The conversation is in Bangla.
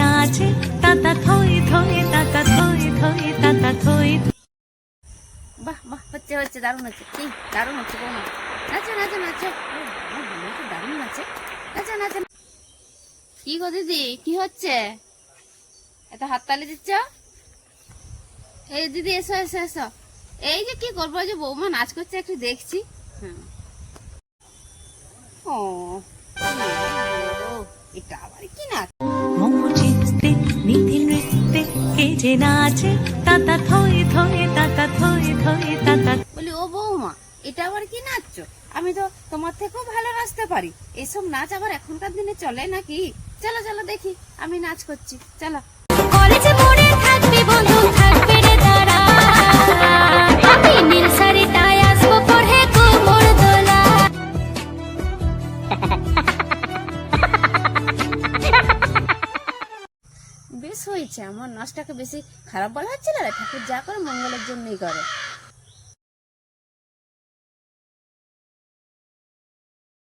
নাচে তাতা থই থই তাতা থই থই তাতা থই বাহ বাহ হচ্ছে হচ্ছে দারুণ হচ্ছে। কি? দারুণ হচ্ছে বৌমা। নাচো নাচো নাচো। দারুণ নাচে। নাচো নাচো। কি গো দিদি কি হচ্ছে? এত হাততালি দিচ্ছ? এই দিদি এসো এসো এসো। এই যে কি করব যে বৌমা নাচ করছে একটু দেখছি। ও ও, যে নাচে, তাতা থই থই, তাতা থই থই, তাতা বলি, ও বৌমা, এটা আবার কি নাচছো আমি তো তোমার থেকেও ভালো নাচতে পারি। এসব নাচ আবার এখনকার দিনে চলে নাকি? চলো চলো, দেখি। আমি নাচ করছি। চলো হয়েছে আমার নাচটাকে বেশি খারাপ বলা হচ্ছে না। ঠাকুর যা করে মঙ্গলের জন্যই করে